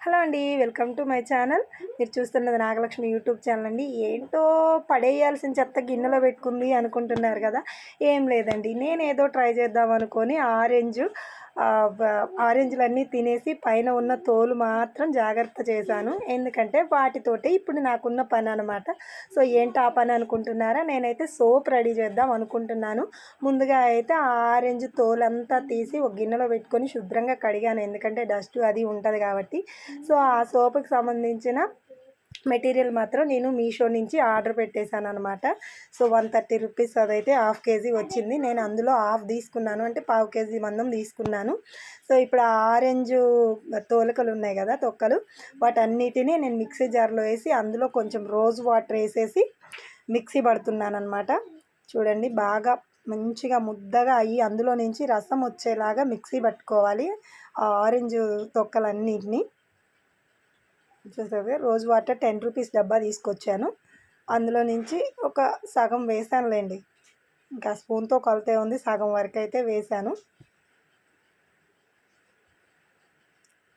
Hello అండి welcome to my channel. మీరు చూస్తున్నది నాగలక్ష్మి యూట్యూబ్ ఛానల్ అండి. ఏంటో పడేయాల్సిన చెత్త గిన్నెలో పెట్టుకుంది అనుకుంటున్నారు కదా. ఏం లేదండి నేను ఏదో ట్రై చేద్దాం అనుకొని ఆరెంజ్ ఆరెంజ్లన్నీ తినేసి పైన ఉన్న తోలు మాత్రం జాగ్రత్త చేశాను. ఎందుకంటే వాటితోటే ఇప్పుడు నాకున్న పని అనమాట సో ఏంటి ఆ పని అనుకుంటున్నారా? నేనైతే సోప్ రెడీ చేద్దాం అనుకుంటున్నాను. ముందుగా అయితే ఆ ఆరెంజ్ తోలంతా తీసి ఒక గిన్నెలో పెట్టుకొని శుభ్రంగా కడిగాను. ఎందుకంటే డస్ట్ అది ఉంటుంది కాబట్టి. సో ఆ సోప్కి సంబంధించిన మెటీరియల్ మాత్రం నేను మీషో నుంచి ఆర్డర్ పెట్టేశాను అనమాట సో వన్ థర్టీ రూపీస్ అదైతే హాఫ్ కేజీ వచ్చింది. నేను అందులో హాఫ్ తీసుకున్నాను. అంటే పావు కేజీ మందం తీసుకున్నాను. సో ఇప్పుడు ఆ ఆరెంజ్ తోలకలు ఉన్నాయి కదా తొక్కలు వాటన్నిటిని నేను మిక్సీ జార్లో వేసి అందులో కొంచెం రోజ్ వాటర్ వేసేసి మిక్సీ పడుతున్నాను అనమాట చూడండి బాగా మంచిగా ముద్దగా అయ్యి అందులో నుంచి రసం వచ్చేలాగా మిక్సీ పట్టుకోవాలి. ఆ ఆరెంజ్ తొక్కలన్నిటిని. చూసారు రోజు వాటర్ టెన్ రూపీస్ డబ్బా తీసుకొచ్చాను. అందులో నుంచి ఒక సగం వేసానులేండి. ఇంకా స్పూన్తో కొలతే ఉంది సగం వరకు అయితే వేసాను.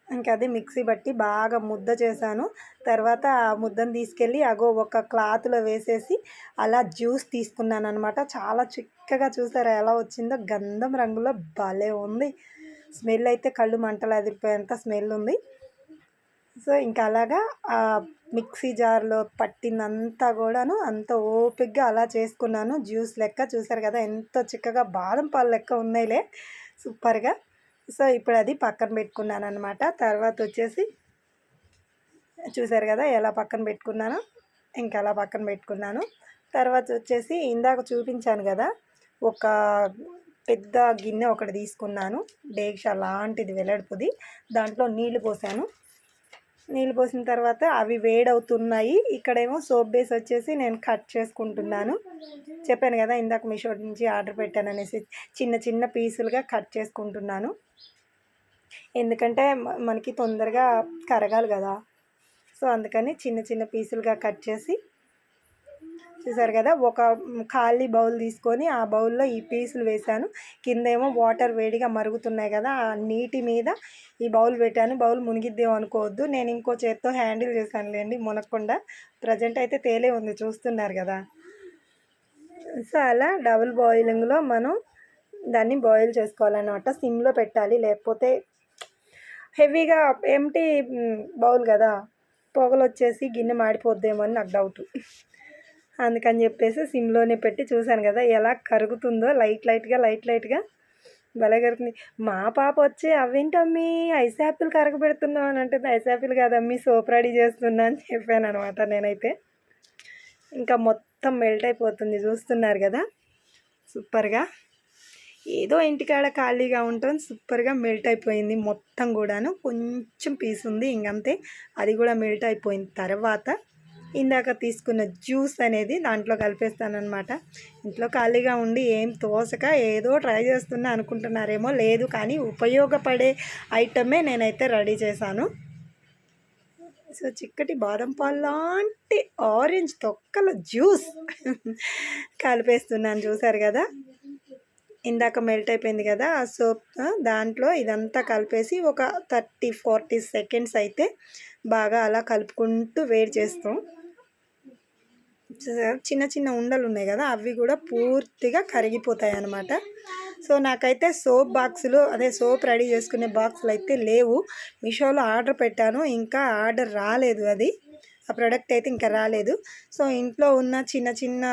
ఇంకా అది మిక్సీ బట్టి బాగా ముద్ద చేశాను. తర్వాత ఆ ముద్దను తీసుకెళ్ళి అగో ఒక క్లాత్లో వేసేసి అలా జ్యూస్ తీసుకున్నాను అనమాట చాలా చిక్కగా చూసారా ఎలా వచ్చిందో గంధం రంగులో భలే ఉంది. స్మెల్ అయితే కళ్ళు మంటలు అదిరిపోయేంత స్మెల్ ఉంది. సో ఇంకా అలాగా ఆ మిక్సీ జార్లో పట్టినంతా కూడాను అంత ఓపిక్గా అలా చేసుకున్నాను. జ్యూస్ లెక్క చూసారు కదా ఎంత చిక్కగా బాదం పాలు లెక్క ఉన్నాయిలే సూపర్గా. సో ఇప్పుడు అది పక్కన పెట్టుకున్నాను అనమాట తర్వాత వచ్చేసి చూసారు కదా ఎలా పక్కన పెట్టుకున్నాను ఇంకా అలా పక్కన పెట్టుకున్నాను. తర్వాత వచ్చేసి ఇందాక చూపించాను కదా ఒక పెద్ద గిన్నె ఒకటి తీసుకున్నాను డేక్ష లాంటిది వెల్లడిపోది దాంట్లో నీళ్ళు పోసాను. నీళ్ళు పోసిన తర్వాత అవి వేడవుతున్నాయి. ఇక్కడేమో సోప్ బేస్ వచ్చేసి నేను కట్ చేసుకుంటున్నాను. చెప్పాను కదా ఇందాక మీషో నుంచి ఆర్డర్ పెట్టాను అనేసి చిన్న చిన్న పీసులుగా కట్ చేసుకుంటున్నాను. ఎందుకంటే మనకి తొందరగా కరగాలి కదా. సో అందుకని చిన్న చిన్న పీసులుగా కట్ చేసి చూసారు కదా ఒక ఖాళీ బౌల్ తీసుకొని ఆ బౌల్లో ఈ పీసులు వేశాను. కిందేమో వాటర్ వేడిగా మరుగుతున్నాయి కదా ఆ నీటి మీద ఈ బౌల్ పెట్టాను. బౌల్ మునిగిద్దేమో అనుకోవద్దు. నేను ఇంకో చేత్తో హ్యాండిల్ చేశానులేండి మునగకుండా ప్రజెంట్ అయితే తేలే ఉంది చూస్తున్నారు కదా. సో అలా డబుల్ బాయిలింగ్లో మనం దాన్ని బాయిల్ చేసుకోవాలన్నమాట. సిమ్లో పెట్టాలి లేకపోతే హెవీగా ఎంటీ బౌల్ కదా పొగలు వచ్చేసి గిన్నె మాడిపోద్దేమో అని నాకు డౌట్. అందుకని చెప్పేసి సిమ్లోనే పెట్టి చూశాను కదా ఎలా కరుగుతుందో లైట్ లైట్గా లైట్ లైట్గా. భలే కరుగుతుంది. మా పాప వచ్చి అవేంటమ్మీ ఐస్ యాపిల్ కరగబెడుతున్నావు అని అంటే ఐస్ యాపిల్ కాదమ్మీ సోప్ రెడీ చేస్తున్నా అని చెప్పాను అనమాట నేనైతే. ఇంకా మొత్తం మెల్ట్ అయిపోతుంది చూస్తున్నారు కదా. సూపర్గా. ఏదో ఇంటికాడ ఖాళీగా ఉంటుంది సూపర్గా మెల్ట్ అయిపోయింది మొత్తం కూడాను. కొంచెం పీస్ ఉంది ఇంకంతే. అది కూడా మెల్ట్ అయిపోయిన తర్వాత ఇందాక తీసుకున్న జ్యూస్ అనేది దాంట్లో అనమాట ఇంట్లో ఖాళీగా ఉండి ఏం తోసక ఏదో ట్రై చేస్తున్నా అనుకుంటున్నారేమో లేదు కానీ ఉపయోగపడే ఐటమే నేనైతే రెడీ చేశాను. సో చిక్కటి బాదం పాలు లాంటి ఆరెంజ్ తొక్కల జ్యూస్ కలిపేస్తున్నాను. చూసారు కదా? ఇందాక మెల్ట్ అయిపోయింది కదా? ఆ సోప్ దాంట్లో ఇదంతా కలిపేసి ఒక థర్టీ ఫార్టీ సెకండ్స్ అయితే బాగా అలా కలుపుకుంటూ వేడి చేస్తాం. చిన్న చిన్న ఉండలు ఉన్నాయి కదా అవి కూడా పూర్తిగా కరిగిపోతాయి అన్నమాట సో నాకైతే సోప్ బాక్సులు అదే సోప్ రెడీ చేసుకునే బాక్సులు అయితే లేవు. మీషోలో ఆర్డర్ పెట్టాను ఇంకా ఆర్డర్ రాలేదు అది. ఆ ప్రోడక్ట్ అయితే ఇంకా రాలేదు. సో ఇంట్లో ఉన్న చిన్న చిన్న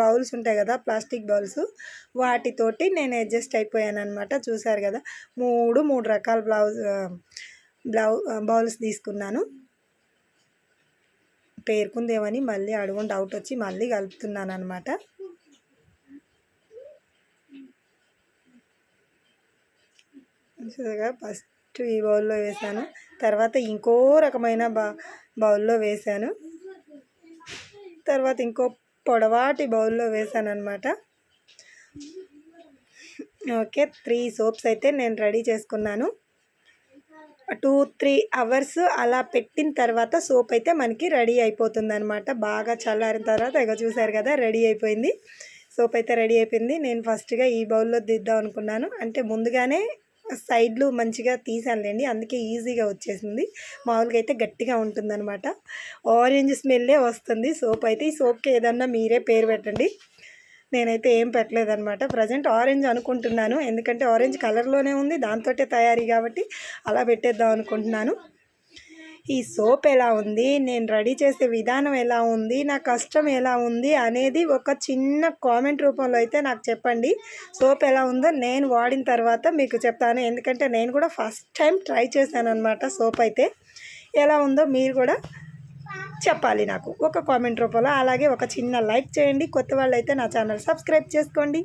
బౌల్స్ ఉంటాయి కదా ప్లాస్టిక్ బౌల్స్ వాటితోటి నేను అడ్జస్ట్ అయిపోయాను అనమాట చూసారు కదా మూడు మూడు రకాల బ్లౌజ్ బ్లౌ బౌల్స్ తీసుకున్నాను. పేరుకుందేమని మళ్ళీ అడుగుని డౌట్ వచ్చి మళ్ళీ కలుపుతున్నాను అనమాట ఫస్ట్ ఈ బౌల్లో వేసాను. తర్వాత ఇంకో రకమైన బా బౌల్లో వేసాను. తర్వాత ఇంకో పొడవాటి బౌల్లో వేసాను అనమాట ఓకే త్రీ సోప్స్ అయితే నేను రెడీ చేసుకున్నాను. టూ త్రీ అవర్స్ అలా పెట్టిన తర్వాత సోప్ అయితే మనకి రెడీ అయిపోతుంది అనమాట బాగా చల్లారిన తర్వాత ఇక చూసారు కదా రెడీ అయిపోయింది. సోప్ అయితే రెడీ అయిపోయింది. నేను ఫస్ట్గా ఈ బౌల్లో దిద్దాం అనుకున్నాను. అంటే ముందుగానే సైడ్లు మంచిగా తీసానులేండి అందుకే ఈజీగా వచ్చేసింది. మామూలుగా అయితే గట్టిగా ఉంటుందన్నమాట. ఆరెంజ్ స్మెల్లే వస్తుంది. సోప్ అయితే ఈ సోప్కి ఏదన్నా మీరే పేరు పెట్టండి. నేనైతే ఏం పెట్టలేదనమాట ప్రజెంట్ ఆరెంజ్ అనుకుంటున్నాను. ఎందుకంటే ఆరెంజ్ కలర్లోనే ఉంది. దాంతోటే తయారీ కాబట్టి అలా పెట్టేద్దాం అనుకుంటున్నాను. ఈ సోప్ ఎలా ఉంది? నేను రెడీ చేసే విధానం ఎలా ఉంది? నా కష్టం ఎలా ఉంది? అనేది ఒక చిన్న కామెంట్ రూపంలో అయితే నాకు చెప్పండి. సోప్ ఎలా ఉందో నేను వాడిన తర్వాత మీకు చెప్తాను. ఎందుకంటే నేను కూడా ఫస్ట్ టైం ట్రై చేశాను అనమాట సోప్ అయితే. ఎలా ఉందో మీరు కూడా చెప్పాలి నాకు. ఒక కామెంట్ రూపంలో అలాగే ఒక చిన్న లైక్ చేయండి. కొత్త వాళ్ళు అయితే నా ఛానల్ సబ్స్క్రైబ్ చేసుకోండి.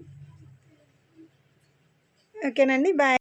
ఓకేనండి బాయ్.